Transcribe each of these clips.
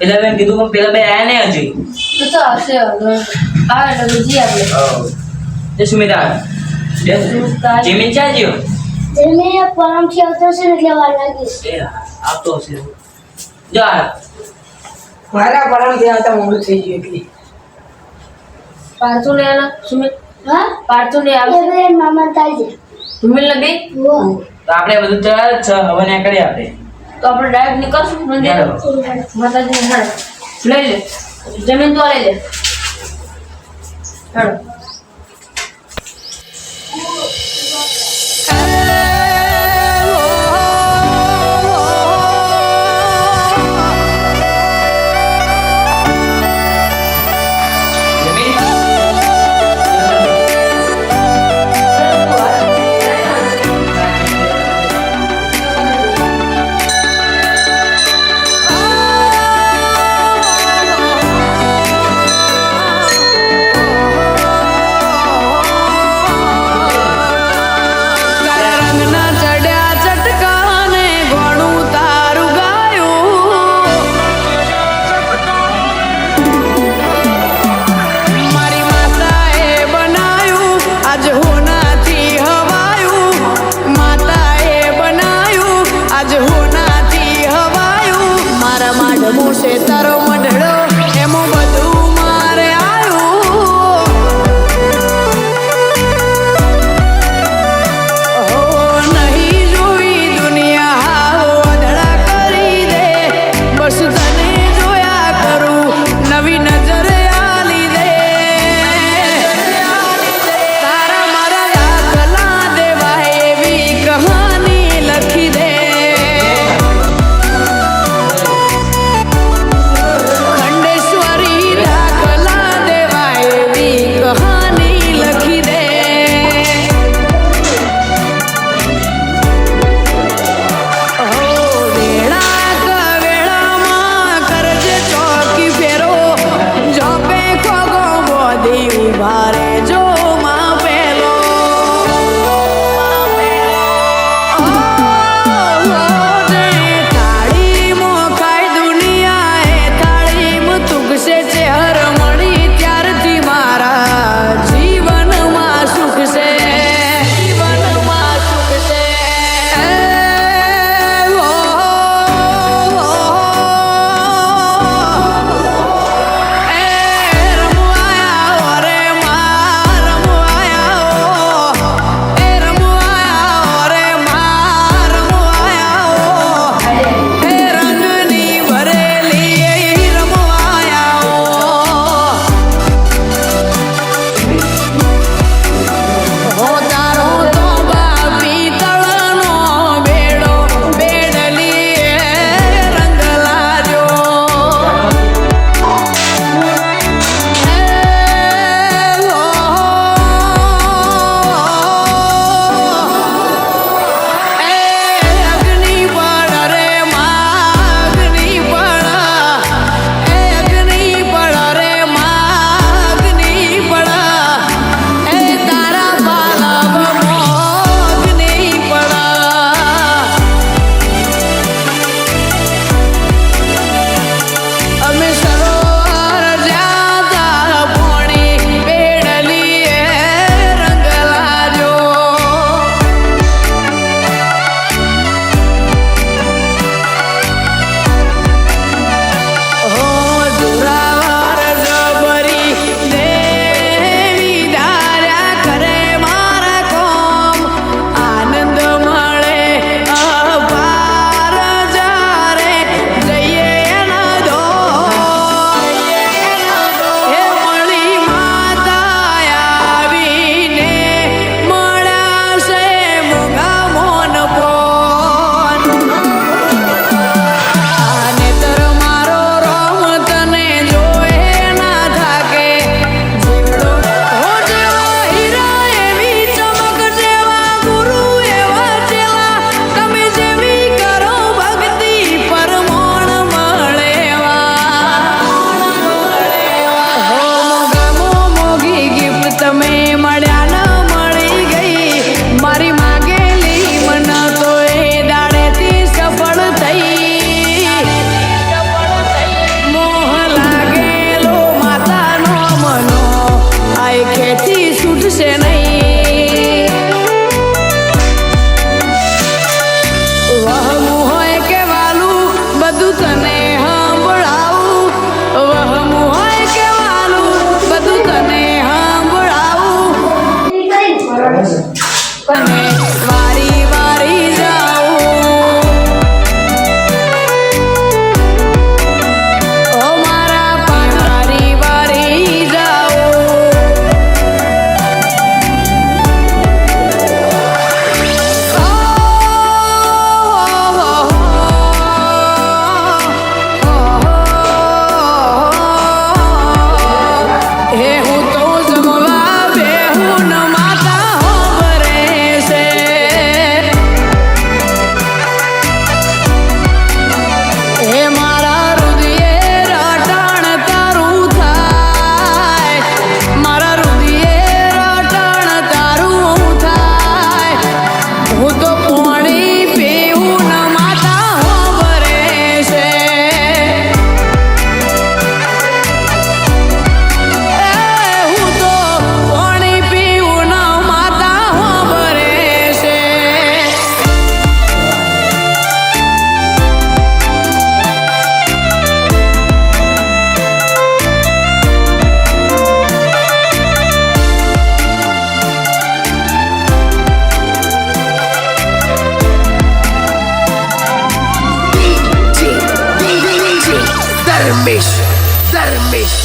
પેલા બેન કીધું પણ પેલા બે આયા નહીં હજી. તો તો હશે હવે. આવે એટલે તો આપણે. જય સુમિતા. જય સુમિતા. જીમીન ચા જ્યો જમીને પરમથી આવતો હશે ને એટલે વાર લાગી. આપતો હશે. જો આ. મારા પરમથી આવતા મોડું થઈ ગયું એટલે. પાર્થુ ને આના સુમિત હા? પાર્થુ ને આવે મામા તાજી સુમિલ ને બે? તો આપણે બધું તૈયાર છે. હવે ને કરીએ આપણે. તો આપણે ડાયરેક્ટ નીકળશું મંદિર. ચાલો. માતાજી ને લઈ લે. જમીન તો લઈ લે. હાલો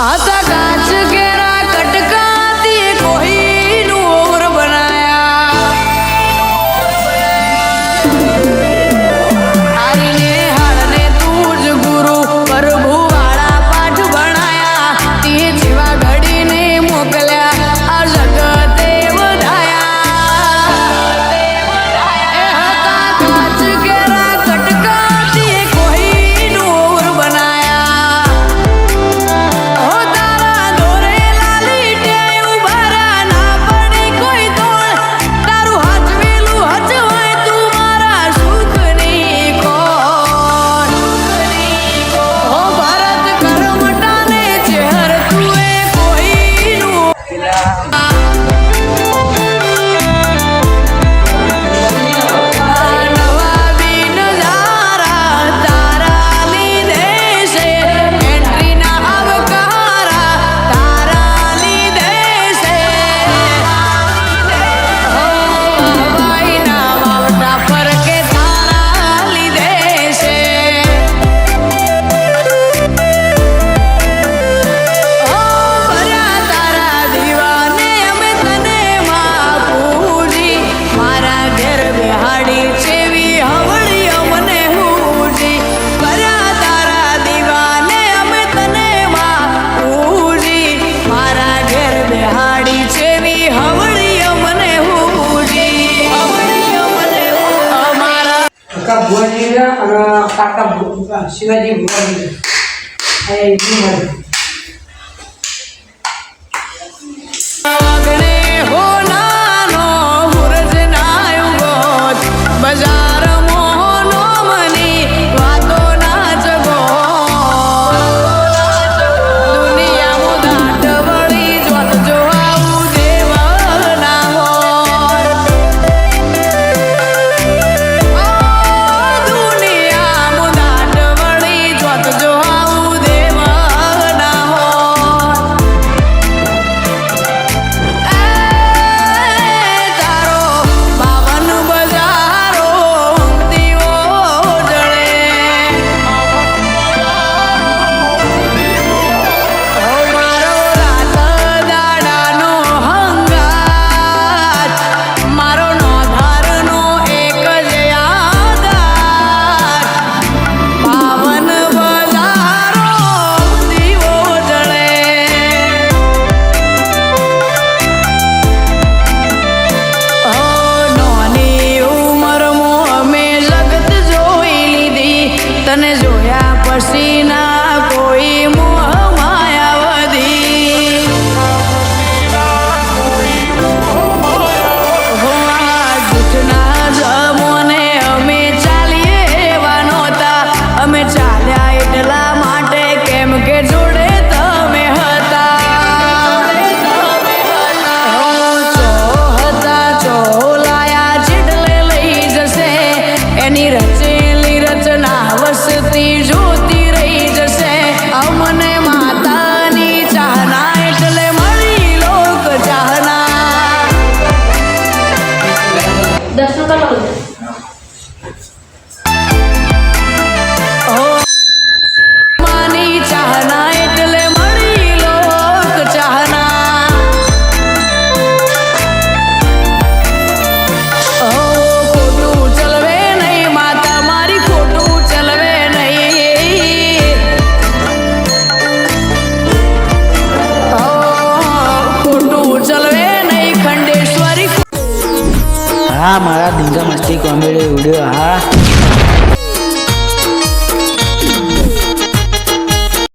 आता काच के ભુવાજી ને